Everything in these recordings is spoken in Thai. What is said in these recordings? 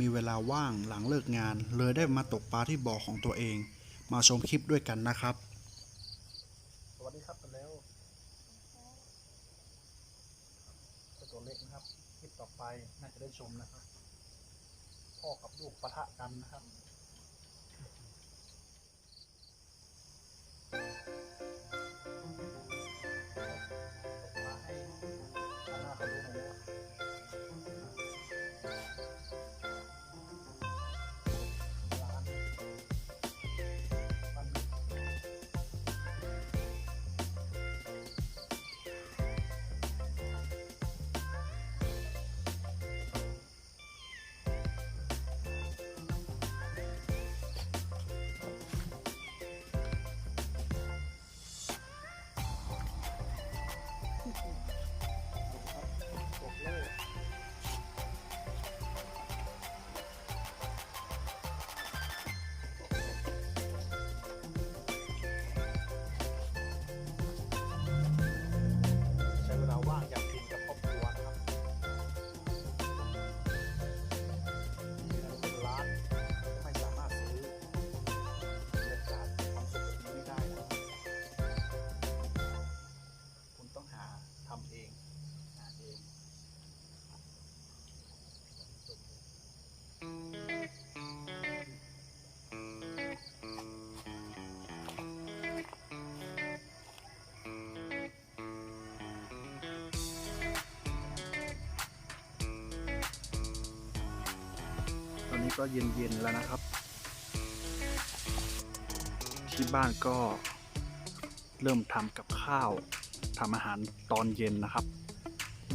มีเวลาว่างหลังเลิกงาน เลยได้มาตกปลาที่บ่อของตัวเอง มาชมคลิปด้วยกันนะครับ สวัสดีครับกันแล้วตัวเล็กนะครับ คลิปต่อไปน่าจะได้ชมนะครับ พ่อกับลูกปะทะกันนะครับ ก็เย็นๆแล้วนะครับ ที่บ้านก็เริ่มทำกับข้าวทำอาหารตอนเย็นนะครับ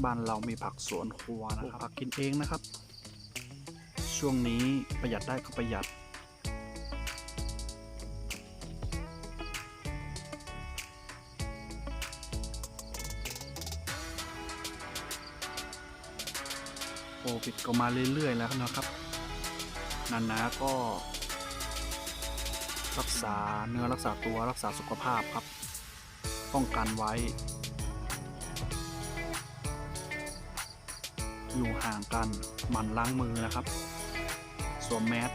บ้านเรามีผักสวนครัวนะครับผักกินเองนะครับ ช่วงนี้ประหยัดได้ก็ประหยัดโควิดก็มาเรื่อยๆแล้วนะครับ นานาก็ รักษาเนื้อรักษาตัวรักษาสุขภาพครับ ป้องกันไว้ อยู่ห่างกันหมั่นล้างมือนะครับ สวมแมส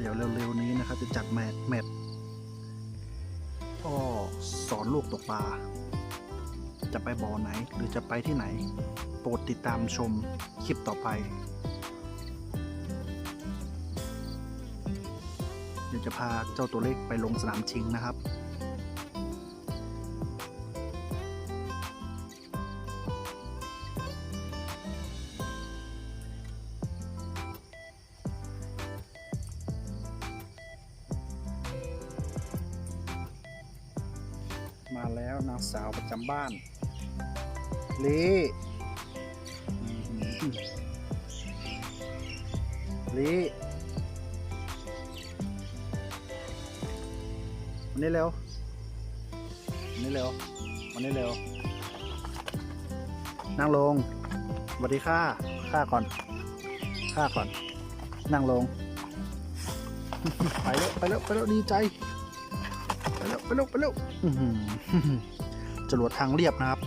เดี๋ยวเร็วๆนี้นะครับ จะจัดแมทแมทก็สอนลูกตกปลา จะไปบ่อไหนหรือจะไปที่ไหน โปรดติดตามชมคลิปต่อไป เดี๋ยวจะพาเจ้าตัวเล็กไปลงสนามชิงนะครับ จำบ้านลีอื้อหือลีวันนี้เร็ววันนี้เร็ววันนี้เร็ว นั่งลงสวัสดีค่าค่าก่อนค่าก่อน นั่งลง ไปแล้วไปแล้วไปแล้วดีใจ ไปแล้วไปแล้วไปแล้วอื้อหือ จรวดทางเรียบนะครับ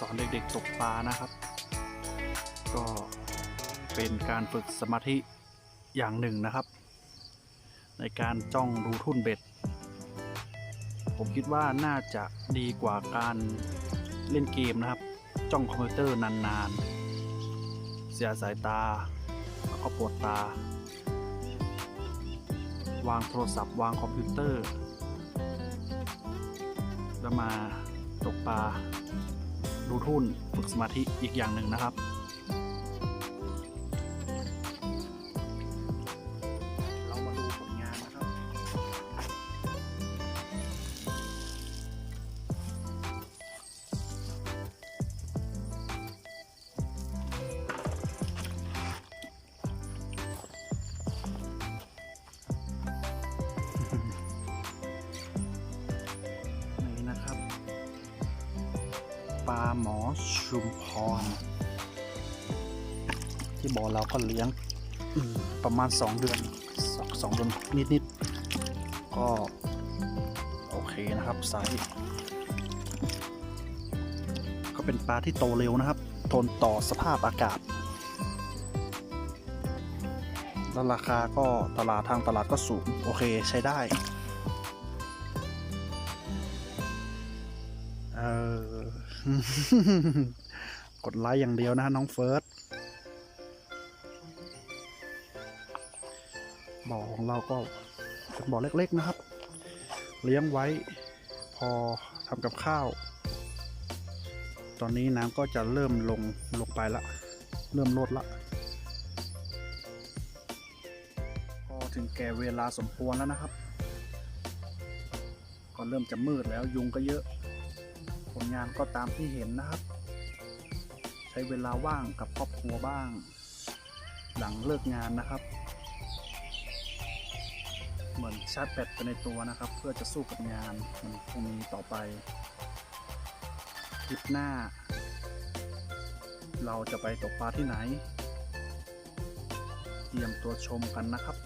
สอนเด็กๆตกปลานะครับ ก็เป็นการฝึกสมาธิอย่างหนึ่งนะครับ ในการจ้องดูทุ่นเบ็ด ผมคิดว่าน่าจะดีกว่าการเล่นเกมนะครับ จ้องคอมพิวเตอร์นานๆ เสียสายตาแล้วก็ปวดตา วางโทรศัพท์วางคอมพิวเตอร์ แล้วมาตกปลา ดูทุ่นฝึกสมาธิอีกอย่างหนึ่งนะครับ ลาหมอชุมพร ที่บ่อเราก็เลี้ยงประมาณ 2 เดือนสองสองเดือนนิดๆก็โอเคนะครับไซส์ก็เป็นปลาที่โตเร็วนะครับ ทนต่อสภาพอากาศแล้วราคาก็ตลาดทางตลาดก็สูง โอเคใช้ได้ กดไลค์อย่างเดียวนะน้องเฟิร์สบ่อของเราก็เป็นบ่อเล็กๆนะครับ เลี้ยงไว้ พอทำกับข้าว ตอนนี้น้ำก็จะเริ่มลงลงไปละ เริ่มลดละก็ถึงแก่เวลาสมควรแล้วนะครับ ก็เริ่มจะมืดแล้วยุงก็เยอะ ผลงานก็ตามที่เห็นนะครับ ใช้เวลาว่างกับครอบครัวบ้าง หลังเลิกงานนะครับ เหมือนชาร์จแบตไปในตัวนะครับ เพื่อจะสู้กับงานมันพรุ่งนี้ต่อไปคลิปหน้า เราจะไปตกปลาที่ไหน เตรียมตัวชมกันนะครับ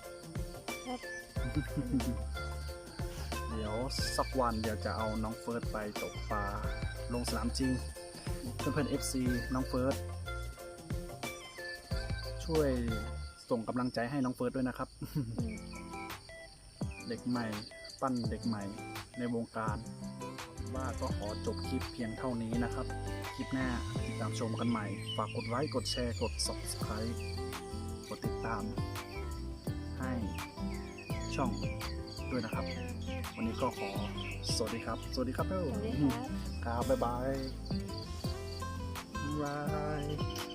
เดี๋ยวสักวันเดี๋ยวจะเอาน้องเฟิร์สไปตกปลาลงสนามจริง เพื่อนๆ FC น้องเฟิร์สช่วยส่งกำลังใจให้น้องเฟิร์สด้วยนะครับ เด็กใหม่ปั้นเด็กใหม่ในวงการ ว่าก็ขอจบคลิปเพียงเท่านี้นะครับ คลิปหน้าติดตามชมกันใหม่ ฝากกดไลค์กดแชร์กด subscribe กดติดตาม ให้ช่อง ด้วยนะครับ วันนี้ก็ขอสวัสดีครับ สวัสดีครับเพื่อนสวัสดีครับครับ บ๊ายบายบ๊ายบาย